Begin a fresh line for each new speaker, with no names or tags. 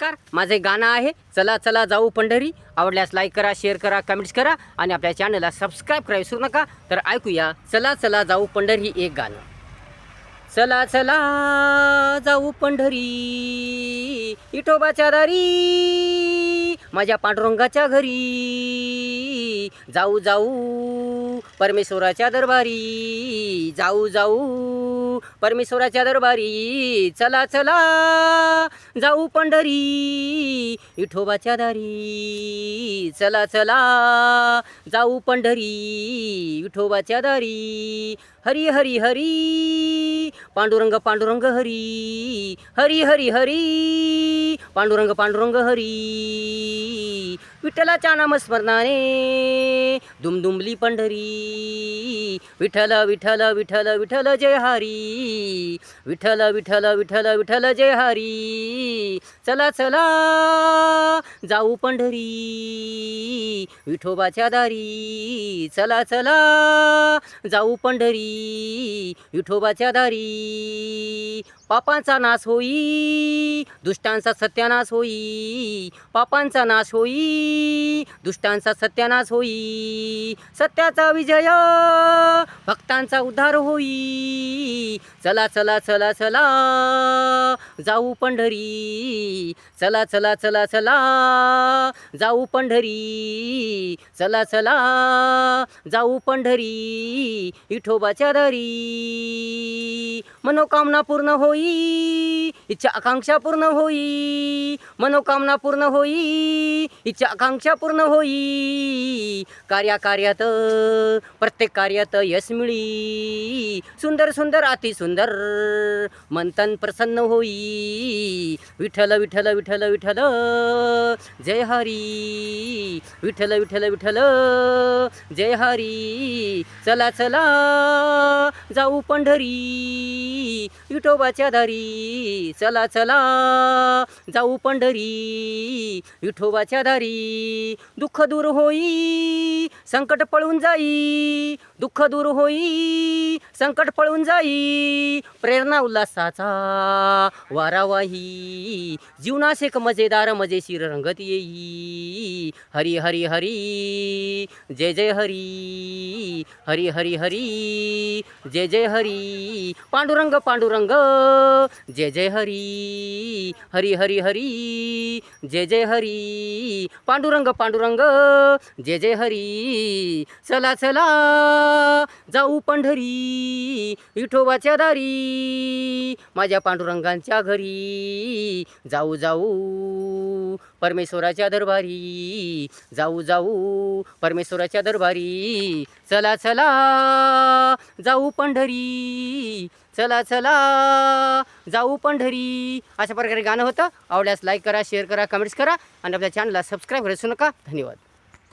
नमस्कार. माझं गाणं आहे चला चला जाऊ पंढरी. आवडल्यास लाईक करा शेअर करा कमेंट्स करा आणि आपल्या चॅनलला सबस्क्राईब करा विसरू नका. तर ऐकूया चला चला जाऊ पंढरी एक गाणं. चला चला जाऊ पंढरी इटोबाच्या दारी माझ्या पांडुरंगाच्या घरी. जाऊ जाऊ परमेश्वराच्या दरबारी जाऊ जाऊ परमेश्वराच्या दरबारी. चला चला. जाऊ पंढरी विठोबाच्या दारी. चला चला. जाऊ पंढरी विठोबाच्या दारी. हरी हरी हरी. पांडुरंग पांडुरंग हरी. हरी हरी हरी. पांडुरंग पांडुरंग हरी. विठ्ठलाच्या नामस्मरणाने दुमदुमली पंढरी. विठ्ठल विठ्ठल विठ्ठल विठ्ठल जय हरी. विठ्ठल विठ्ठल विठ्ठल विठ्ठल जय हरी. चला चला. जाऊ पंढरी. विठोबाच्या दारी. चला चला. जाऊ पंढरी. विठोबाच्या दारी. पापांचा नाश होई दुष्टांचा सत्यानाश होई. पापांचा नाश होई दुष्टांचा सत्यानाश होई. सत्याचा विजय भक्तांचा उद्धार होई. चला चला चला चला जाऊ पंढरी. चला चला चला चला जाऊ पंढरी. चला चला जाऊ पंढरी. विठोबाच्या दरी मनोकामना पूर्ण होई. इच्छा आकांक्षा पूर्ण होई. मनोकामना पूर्ण होई. इच्छा आकांक्षा पूर्ण होई. कार्या कार्यात प्रत्येक कार्यात यश मिळी. सुंदर सुंदर अति सुंदर मंथन प्रसन्न होई. विठ्ठल विठ्ठल विठ्ठल विठ्ठल जय हरी. विठ्ठल विठ्ठल विठ्ठल जय हरी. चला चला. जाऊ पंढरी. विठोबाच्या दारी चला चला जाऊ पंढरी. विठोबाच्या दारी दुःख दूर होई संकट पळून जाई. दुःख दूर होई संकट पळून जाई. प्रेरणा उल्हासाचा वारावाही जीवनास एक मजेदार मजेशीर रंगत येई. हरी हरी हरी जय जय हरी. हरी हरी हरी जय जय हरी. पांडुरंग पांडुरंग रंग। जय जय हरी हरी हरी हरी जय जय हरी। पांडुरंग पांडुरंग जय जय हरी। चला चला जाऊ पंढरी विठोबाच्या दारी माझ्या पांडुरंगांच्या घरी. जाऊ जाऊ. परमेश्वराच्या दरबारी. जाऊ जाऊ परमेश्वराच्या दरबारी. चला चला जाऊ पंढरी. चला चला जाऊ पंढरी. अशा प्रकारे गाणं होतं. आवडल्यास लाईक करा शेअर करा कमेंट्स करा. आणि आपल्या चॅनलला सबस्क्राईब करू नका. धन्यवाद.